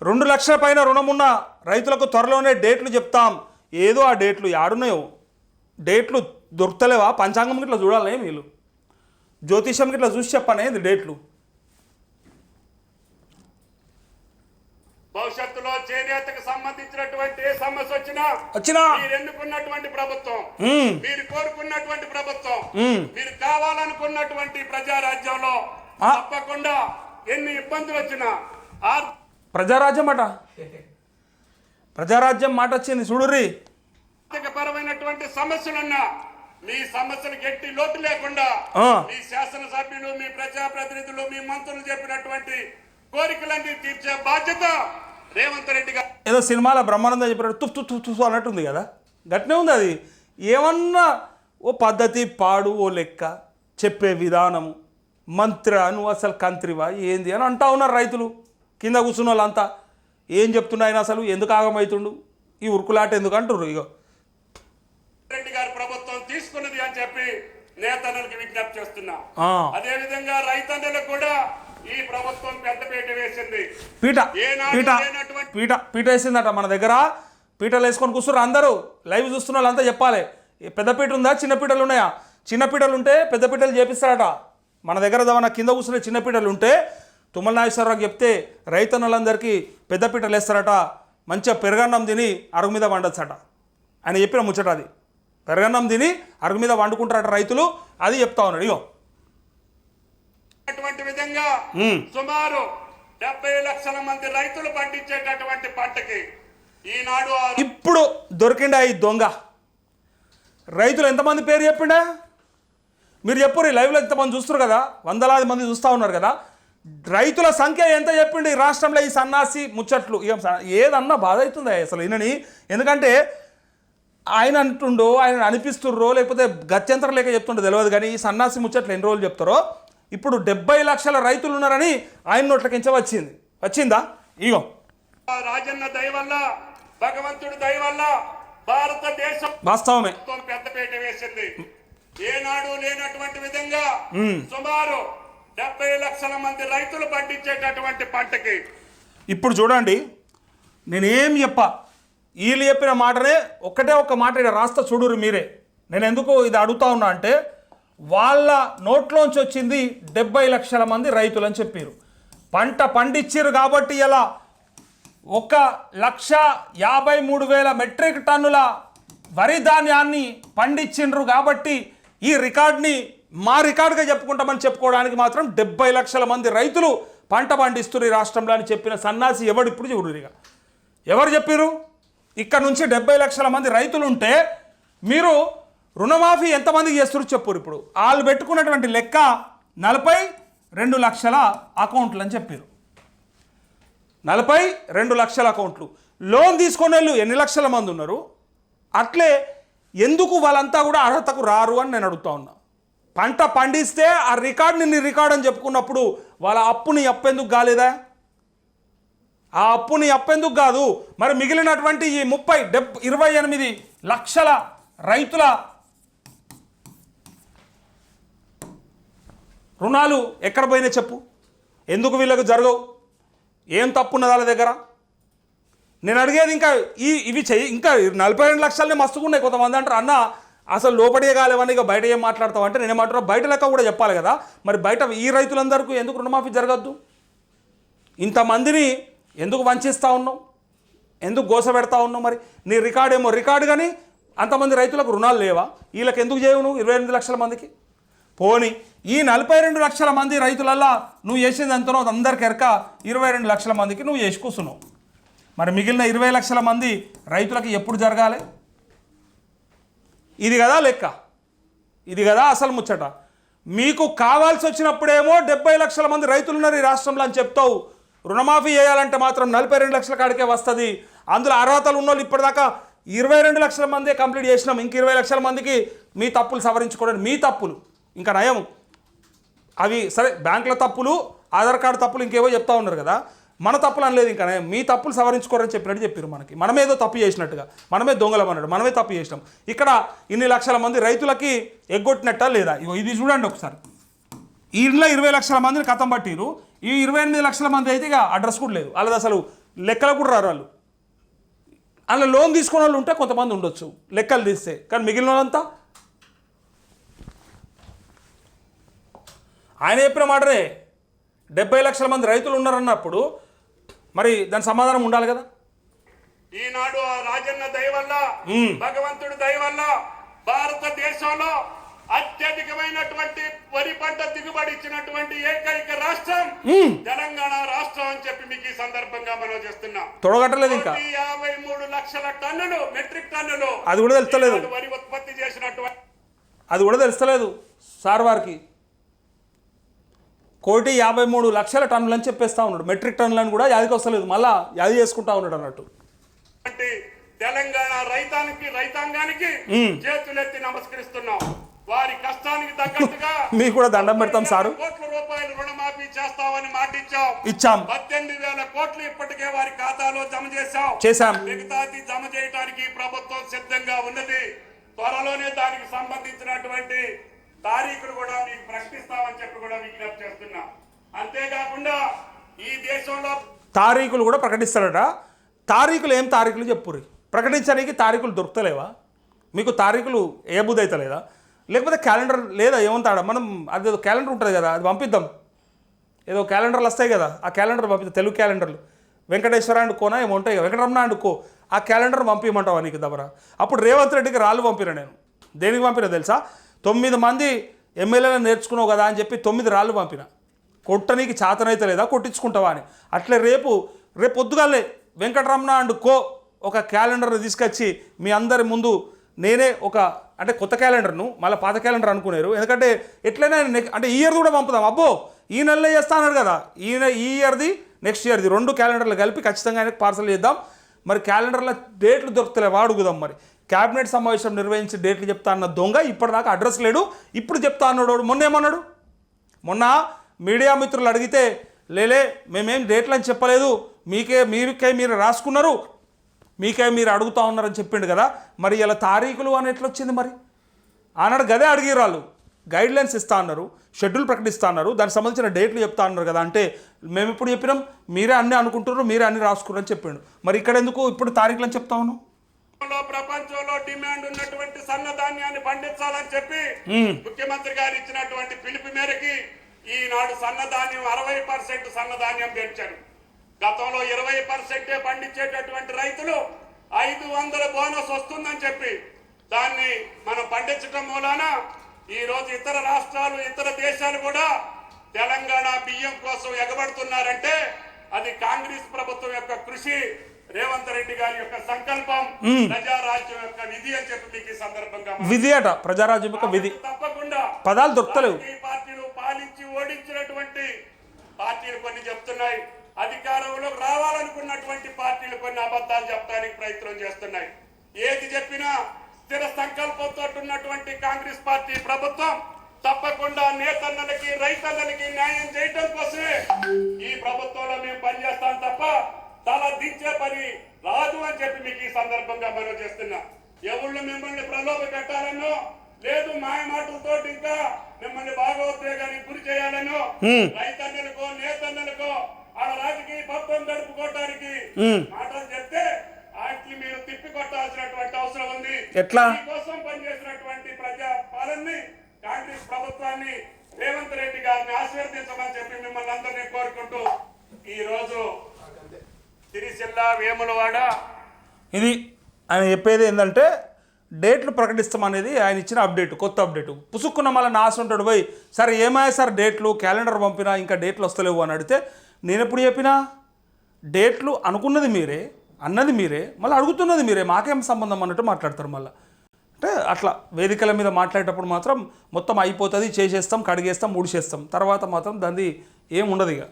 రెండు లక్షల పైన రుణమున్న రైతులకు త్వరలోనే డేట్లు చెప్తాం ఏదో ఆ డేట్లు యాడున్నాయో డేట్లు దొరుకుతలేవా పంచాంగం ఇట్లా చూడాలి వీళ్ళు జ్యోతిషం ఇట్లా చూసి చెప్పనే ఇది డేట్లు భవిష్యత్తులో చేనేతకు సంబంధించినటువంటి ఏ సమస్య వచ్చినా వచ్చినా మీరు ఎన్నుకున్నటువంటి ప్రభుత్వం. మీరు కోరుకున్నటువంటి ప్రభుత్వం. మీరు కావాలనుకున్నటువంటి ప్రజారాజ్యంలో. తప్పకుండా ఎన్ని ఇబ్బందులు వచ్చినా ప్రజారాజ్యం అట. ప్రజారాజ్యం మాట వచ్చింది చూడుర్రి. పరమైనటువంటి సమస్యలున్నా మీ సమస్యలకు ఎట్టి లోటు లేకుండా. మీ శాసనసభ్యులు మీ ప్రజాప్రతినిధులు మీ మంత్రులు చెప్పినటువంటి కోరికలన్నీ తీర్చే బాధ్యత రేవంత్ రెడ్డి గారు. ఏదో సినిమాలో బ్రహ్మానందం చెప్పినట్టు తుఫ్ తుఫ్ తుఫ్ తుఫ్ అన్నట్టుంది కదా. గట్నే ఉంది అది. ఏమన్నా ఓ పద్ధతి పాడు ఓ లెక్క చెప్పే విధానము. మంత్ర నువ్వు అసలు కంత్రివా ఏంది అని అంటా ఉన్నారు రైతులు. కింద కూర్చున్న వాళ్ళంతా ఏం చెప్తున్నా ఆయన అసలు? ఎందుకు ఆగమవుతుండు ఈ ఉరుకులాట ఎందుకు? అంటుర్రు. ఇగో. రెడ్డి గారి ప్రభుత్వం తీసుకున్నది అని చెప్పి నేతన్నలకు విజ్ఞప్తి చేస్తున్నా. అదే విధంగా రైతన్నలకు కూడా ఈ ప్రభుత్వం వేసింది. పీట ఏనాడు పీట లేనటువంటి- పీట పీట వేసిందట మన దగ్గర. పీటలు వేసుకొని కూర్చున్నారు అందరూ. లైవ్ చూస్తున్న వాళ్ళంతా చెప్పాలి. పెద్ద పీట ఉందా? చిన్న పీటలు ఉన్నాయా? చిన్న పీటలు ఉంటే పెద్ద పీటలు చేపిస్తారట. మన దగ్గర దవన కింద కూర్చునే చిన్న పీటలు ఉంటే తుమ్మల నాగేశ్వరరావు చెప్తే రైతన్నులందరికీ పెద్ద పీటలు వేస్తారట మంచిగా పెరగన్నం తిని అరుగు మీద వండొచ్చట. ఆయన చెప్పిన ముచ్చట అది. పెరగన్నం తిని అరుగు మీద వండుకుంటారట రైతులు అది చెప్తా ఉన్నాడు. ఇగో. అటువంటి విధంగా. సుమారు డెబ్బై లక్షల మంది రైతులు పండించేటటువంటి పంటకి ఈనాడు ఇప్పుడు దొరికిండా ఈ దొంగ? రైతులు ఎంతమంది పేరు చెప్పిండా? మీరు చెప్పు ఈ లైవ్లో ఎంతమంది చూస్తారు కదా? వందలాది మంది చూస్తూ ఉన్నారు కదా? రైతుల సంఖ్య ఎంత చెప్పిండు ఈ రాష్ట్రంలో ఈ సన్నాసి ముచ్చట్లు? ఇక ఏదన్నా బాధ అవుతుంది అసలు ఈయనని? ఎందుకంటే ఆయన అంటుండో ఆయన అనిపిస్తుర్రో లేకపోతే గత్యంతరం లేక చెప్తుండో తెలియదు కానీ ఈ సన్నాసి ముచ్చట్లు ఎన్ని రోజులు చెప్తారో? ఇప్పుడు డెబ్బై లక్షల రైతులు ఉన్నారని ఆయన నోట్లకించ వచ్చింది. వచ్చిందా? ఇగో. రాజన్న దయ వల్ల భగవంతుడి దయ వల్ల భారతదేశం వాస్తవమే. పెద్దపీట వేసింది. ఏనాడు లేనటువంటి విధంగా సుమారు డెబ్బై లక్షల మంది రైతులు పండించేటటువంటి పంటకి. ఇప్పుడు చూడండి నేనేం చెప్పా? వీళ్ళు చెప్పిన మాటనే ఒకటే ఒక మాట ఇక్కడ రాస్తా చూడురు మీరే. నేను ఎందుకు ఇది అడుగుతా ఉన్నా అంటే వాళ్ళ నోట్లోంచి వచ్చింది డెబ్బై లక్షల మంది రైతులు అని చెప్పారు పంట పండించారు కాబట్టి ఇలా ఒక లక్ష యాభై మూడు వేల మెట్రిక్ టన్నుల వరి ధాన్యాన్ని పండించిండ్రు కాబట్టి ఈ రికార్డ్ని మా రికార్డుగా చెప్పుకుంటామని చెప్పుకోవడానికి మాత్రం డెబ్బై లక్షల మంది రైతులు పంట పండిస్తున్నారు ఈ రాష్ట్రంలో అని చెప్పిన సన్నాసి ఎవడు ఇప్పుడు చూడు ఇక. ఎవరు చెప్పారు ఇక్కడ నుంచి డెబ్బై లక్షల మంది రైతులు ఉంటే మీరు రుణమాఫీ ఎంతమందికి చేస్తారు చెప్పురు ఇప్పుడు? వాళ్ళు పెట్టుకున్నటువంటి లెక్క నలభై రెండు లక్షల అకౌంట్లు అని చెప్పారు నలభై రెండు లక్షల అకౌంట్లు. లోన్ తీసుకునే వాళ్ళు ఎన్ని లక్షల మంది ఉన్నారు? అట్లే ఎందుకు వాళ్ళంతా కూడా అర్హతకు రారు అని నేను అడుగుతా ఉన్నా. పంట పండిస్తే ఆ రికార్డుని నీ రికార్డ్ అని చెప్పుకున్నప్పుడు వాళ్ళ అప్పుని అప్పెందుకు కాలేదా? ఆ అప్పుని అప్పెందుకు కాదు మరి మిగిలినటువంటి ఈ ముప్పై డెబ్ ఇరవై ఎనిమిది లక్షల రైతుల రుణాలు ఎక్కడ పోయినా చెప్పు? ఎందుకు వీళ్ళకు జరగవు? ఏం తప్పు వాళ్ళ దగ్గర? నేను అడిగేది ఇంకా ఈ ఇవి చెయ్యి ఇంకా నలభై రెండు లక్షలనే మస్తుకున్నాయి కొంతమంది అంటారు అన్న అసలు లోపడే కాలేవని ఇక బయట ఏం మాట్లాడతావు అంటే నేనేమంటారు బయట లెక్క కూడా చెప్పాలి కదా. మరి బయట ఈ రైతులందరికీ ఎందుకు రుణమాఫీ జరగద్దు? ఇంతమందిని ఎందుకు వంచిస్తూ ఉన్నావు? ఎందుకు గోస పెడతా ఉన్నావు మరి? నీ రికార్డ్ ఏమో రికార్డు కానీ అంతమంది రైతులకు రుణాలు లేవా? వీళ్ళకి ఎందుకు చేయవు నువ్వు ఇరవై ఎనిమిది లక్షల మందికి? పోని ఈ నలభై రెండు లక్షల మంది రైతులల్లా నువ్వు చేసేది ఎంతనో అది అందరికి ఎరక ఇరవై రెండు లక్షల మందికి నువ్వు చేసి కూర్చున్నావు. మరి మిగిలిన ఇరవై లక్షల మంది రైతులకు ఎప్పుడు జరగాలి? ఇది కదా లెక్క. ఇది కదా అసలు ముచ్చట. మీకు కావాల్సి వచ్చినప్పుడేమో డెబ్బై లక్షల మంది రైతులు ఉన్నారు ఈ రాష్ట్రంలో అని చెప్తావు. రుణమాఫీ చేయాలంటే మాత్రం నలభై రెండు లక్షల కాడికే వస్తుంది. అందులో అర్హతలు ఉన్నోళ్ళు ఇప్పటిదాకా ఇరవై రెండు లక్షల మందే కంప్లీట్ చేసినాం. ఇంక ఇరవై లక్షల మందికి మీ తప్పులు సవరించుకోవడం మీ తప్పులు. ఇంకా నయం. అవి సరే బ్యాంకుల తప్పులు ఆధార్ కార్డు తప్పులు ఇంకేవో చెప్తా ఉన్నారు కదా. మన తప్పులు అనలేదు ఇంకా మీ తప్పులు సవరించుకోరని చెప్పినట్టు చెప్పారు మనకి. మనమేదో తప్పు చేసినట్టుగా మనమే దొంగలం అన్నాడు మనమే తప్పు చేసినాం. ఇక్కడ ఇన్ని లక్షల మంది రైతులకి ఎగ్గొట్టినట్టా లేదా? ఇగో ఇది చూడండి ఒకసారి. ఇంట్లో ఇరవై లక్షల మందిని కథం పట్టిరు ఈ ఇరవై ఎనిమిది లక్షల మంది అయితే ఇక అడ్రస్ కూడా లేదు. వాళ్ళది అసలు లెక్కలు కూడా రారు వాళ్ళు. అందులో లోన్ తీసుకున్న వాళ్ళు ఉంటే కొంతమంది ఉండొచ్చు లెక్కలు తీస్తే. కానీ మిగిలిన వాళ్ళంతా? ఆయన చెప్పిన మాటనే డెబ్బై లక్షల మంది రైతులు ఉన్నారన్నప్పుడు మరి దాని సమాధానం ఉండాలి కదా? ఈనాడు ఆ రాజన్న దయ వల్ల. భగవంతుడి దయ వల్ల భారతదేశంలో అత్యధికమైనటువంటి వరి పంట దిగుబడి ఇచ్చినటువంటి ఏకైక రాష్ట్రం. తెలంగాణ రాష్ట్రం అని చెప్పి మీకు ఈ సందర్భంగా మనం చేస్తున్నాం. తొడగట్టలేదు ఇంకా. యాభై మూడు లక్షల టన్నులు మెట్రిక్ టన్నులు అది కూడా తెలుస్తలేదు. వరి ఉత్పత్తి చేసినటువంటి అది కూడా తెలుస్తలేదు సార్ వారికి. కోటి యాభై మూడు లక్షల టన్నులు అని చెప్పేస్తా ఉన్నాడు. మెట్రిక్ టన్నులను కూడా యాదికి వస్తలేదు మళ్ళా యాది చేసుకుంటా ఉన్నాడు అన్నట్టు. తెలంగాణ రైతానికి రైతాంగానికి. చేతులెత్తి నమస్కరిస్తున్నాం. వారి కష్టానికి తగ్గట్టుగా మీకు కూడా దండం పెడతాం సారు. కోట్ల రూపాయలు రుణమాఫీ చేస్తామని మాటిచ్చాం. ఇచ్చాం. పద్దెనిమిది వేల కోట్లు ఇప్పటికే వారి ఖాతాలో జమ చేశాం. చేశాం. మిగతాది జమ చేయడానికి ప్రభుత్వం సిద్ధంగా ఉన్నది. త్వరలోనే దానికి సంబంధించినటువంటి తారీఖులు కూడా మీకు ప్రకటిస్తామని చెప్పి కూడా విజ్ఞప్తి చేస్తున్నా. అంతేకాకుండా ఈ దేశంలో తారీఖులు కూడా ప్రకటిస్తాడట. తారీఖులు ఏం తారీఖులు చెప్పుర్రి? ప్రకటించడానికి తారీఖులు దొరుకుతలేవా? మీకు తారీఖులు ఏ బుద్ధి అవుతలేదా లేకపోతే క్యాలెండర్ లేదా ఏమంటాడా మనం అది ఏదో క్యాలెండర్ ఉంటుంది కదా అది పంపిద్దాం. ఏదో క్యాలెండర్లు వస్తాయి కదా ఆ క్యాలెండర్ పంపిద్దాం తెలుగు క్యాలెండర్లు. వెంకటేశ్వర అండ్ కోన ఏమో ఉంటాయి కదా వెంకటరమణ అండ్ కో ఆ క్యాలెండర్ పంపించమంటావా నీకు దబరా? అప్పుడు రేవంత్ రెడ్డికి రాళ్ళు పంపిన నేను. దేనికి పంపిన తెలుసా? తొమ్మిది మంది ఎమ్మెల్యేలను నేర్చుకున్నావు కదా అని చెప్పి తొమ్మిది రాళ్ళు పంపిన. కొట్టనీకి చాతనైతే లేదా? కొట్టించుకుంటావా అని. అట్లే రేపు రేపు పొద్దుగాలే వెంకటరమణ అండ్ కో ఒక క్యాలెండర్ తీసుకొచ్చి మీ అందరి ముందు నేనే ఒక అంటే కొత్త క్యాలెండర్ను మళ్ళీ పాత క్యాలెండర్ అనుకున్నారు ఎందుకంటే ఎట్లయినా నెక్- అంటే ఈ ఇయర్ కూడా పంపుదాం. అబ్బో ఈ నెలలో చేస్తా అన్నారు కదా. ఈయన ఈ ఇయర్ది నెక్స్ట్ ఇయర్ది రెండు క్యాలెండర్లు కలిపి ఖచ్చితంగా ఆయనకు పార్సల్ చేద్దాం. మరి క్యాలెండర్లో డేట్లు దొరుకుతలే వాడుగుదాం మరి. క్యాబినెట్ సమావేశం నిర్వహించి డేట్లు చెప్తా అన్న దొంగ ఇప్పటిదాకా అడ్రస్ లేడు. ఇప్పుడు చెప్తా అన్నాడు వాడు. మొన్న ఏమన్నాడు? మొన్న మీడియా మిత్రులు అడిగితే లేలే మేమేం డేట్లు అని చెప్పలేదు. మీకే మీకే మీరు రాసుకున్నారు. మీకే మీరు అడుగుతా ఉన్నారని చెప్పిండు కదా. మరి ఇలా తారీఖులు అని ఎట్లా వచ్చింది మరి? ఆనాడు గదే అడిగిరాళ్ళు గైడ్ లైన్స్ ఇస్తా అన్నారు షెడ్యూల్ ప్రకటిస్తా అన్నారు దానికి సంబంధించిన డేట్లు చెప్తా అన్నారు కదా. అంటే మేము ఇప్పుడు చెప్పినాం మీరే అన్నీ అనుకుంటున్నారు మీరే అన్ని రాసుకున్నారని చెప్పిండు. మరి ఇక్కడ ఎందుకు ఇప్పుడు తారీఖులు అని చెప్తా ఉన్నాం ప్రపంచంలో డిమాండ్ ఉన్నటువంటి సన్నధాన్యాన్ని పండించాలని చెప్పి ముఖ్యమంత్రి గారు ఇచ్చినటువంటి పిలుపు మేరకి ఈనాడు సన్నధాన్యం అరవై పర్సెంట్ సన్నధాన్యం పెంచారు. గతంలో ఇరవై పర్సెంటే పండించేటటువంటి రైతులు ఐదు వందల బోనస్ వస్తుందని చెప్పి దాన్ని మనం పండించడం మూలాన ఈ రోజు ఇతర రాష్ట్రాలు ఇతర దేశాలు కూడా తెలంగాణ బియ్యం కోసం ఎగబడుతున్నారంటే అది కాంగ్రెస్ ప్రభుత్వం యొక్క కృషి రేవంత్ రెడ్డి గారి యొక్క సంకల్పం ప్రజారాజ్యం యొక్క విధి అని చెప్పి మీకు ఈ సందర్భంగా విధి అట ప్రజారాజ్యం యొక్క విధి. తప్పకుండా పదాలు దొరకలేవు రాజకీయ పార్టీలు పాలించి ఓడించినటువంటి పార్టీలు కొన్ని చెప్తున్నాయి. అధికారంలోకి రావాలనుకున్నటువంటి పార్టీలు కొన్ని అబద్ధాలు చెప్పడానికి ప్రయత్నం చేస్తున్నాయి. ఏది చెప్పినా స్థిర సంకల్పంతో ఉన్నటువంటి కాంగ్రెస్ పార్టీ ప్రభుత్వం తప్పకుండా నేతన్నలకి రైతన్నలకి న్యాయం చేయటం కోసమే ఈ ప్రభుత్వంలో మేము పనిచేస్తాం తప్ప తల దించే పని రాదు అని చెప్పి మీకు ఈ సందర్భంగా మనం చేస్తున్నా. ఎవళ్ళు మిమ్మల్ని ప్రలోభ పెట్టాలనో లేదు మాయ మాటలతో ఇంకా మిమ్మల్ని భాగోద్వేగానికి గురి చేయాలనో రైతన్నలకో నేతన్నలకో ఆ రాజకీయ పత్వం గడుపుకోవటానికి మాటలు చెప్తే వాటిని మీరు తిప్పి కొట్టాల్సినటువంటి అవసరం ఉంది. ఎట్లా? కోసం పనిచేసినటువంటి ప్రజా పాలనని కాంగ్రెస్ ప్రభుత్వాన్ని రేవంత్ రెడ్డి గారిని ఆశీర్వదించమని చెప్పి మిమ్మల్ని అందరినీ కోరుకుంటూ ఈ రోజు వేములవాడ ఇది ఆయన చెప్పేది ఏంటంటే డేట్లు ప్రకటిస్తామనేది ఆయన ఇచ్చిన అప్డేట్ కొత్త అప్డేట్. పుసుక్కున్న మళ్ళీ నాశ ఉంటాడు పోయి సరే ఏమాయ సార్ డేట్లు? క్యాలెండర్ పంపినా ఇంకా డేట్లు వస్తలేవు అని అడిగితే నేను ఎప్పుడు చెప్పినా? డేట్లు అనుకున్నది మీరే అన్నది మీరే మళ్ళీ అడుగుతున్నది మీరే మాకేం సంబంధం అన్నట్టు మాట్లాడతారు మళ్ళీ. అంటే అట్లా వేదికల మీద మాట్లాడేటప్పుడు మాత్రం మొత్తం అయిపోతుంది చేసేస్తాం కడిగేస్తాం ముడిచేస్తాం తర్వాత మాత్రం దాన్ని ఏం ఉండదు ఇక.